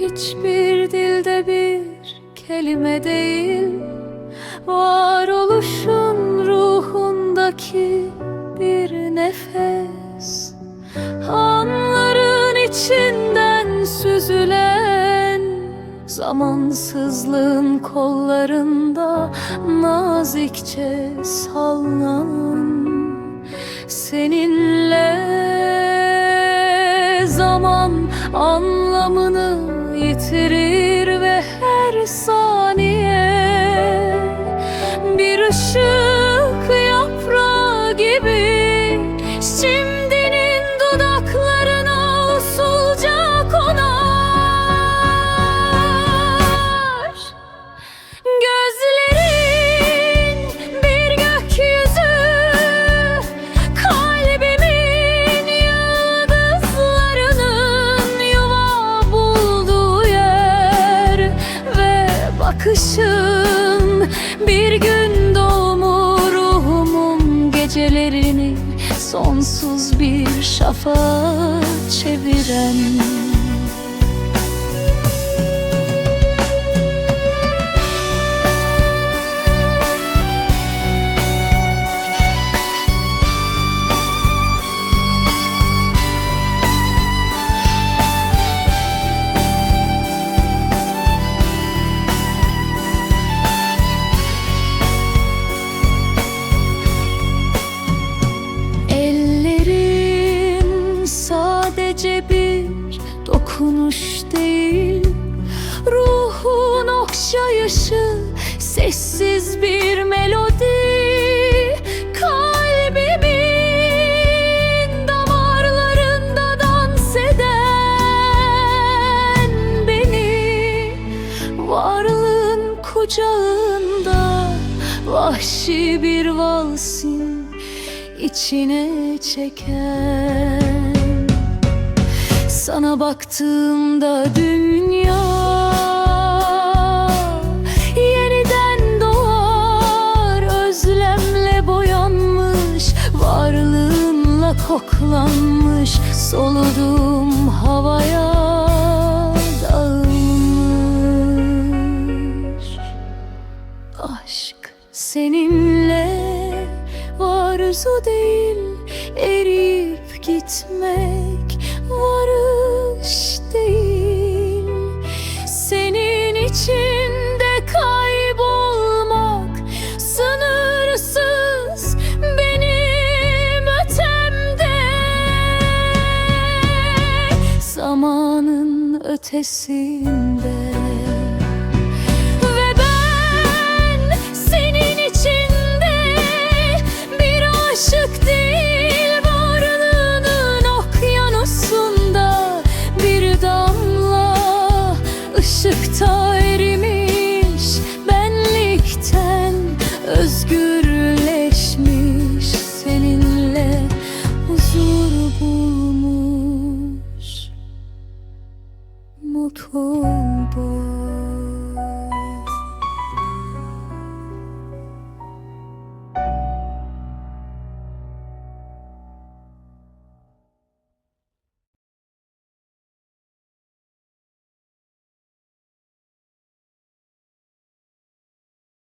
hiçbir dilde bir kelime değil. Varoluşun ruhundaki bir nefes. Anların içinden süzülen Zamansızlığın kollarında nazikçe sallanan Seninle zaman anlamını yitirir ve her saniye bakışın bir gün doğumu ruhumun gecelerini Sonsuz bir şafağa çeviren dokunuş değil. Ruhun okşayışı sessiz bir melodi. Kalbimin damarlarında dans eden beni. Varlığın kucağında vahşi bir valsin içine çeken Sana baktığımda dünya yeniden doğar. Özlemle boyanmış varlığınla koklanmış Soluduğum havaya dağılmış. Aşk seninle arzu değil ötesinde ধূ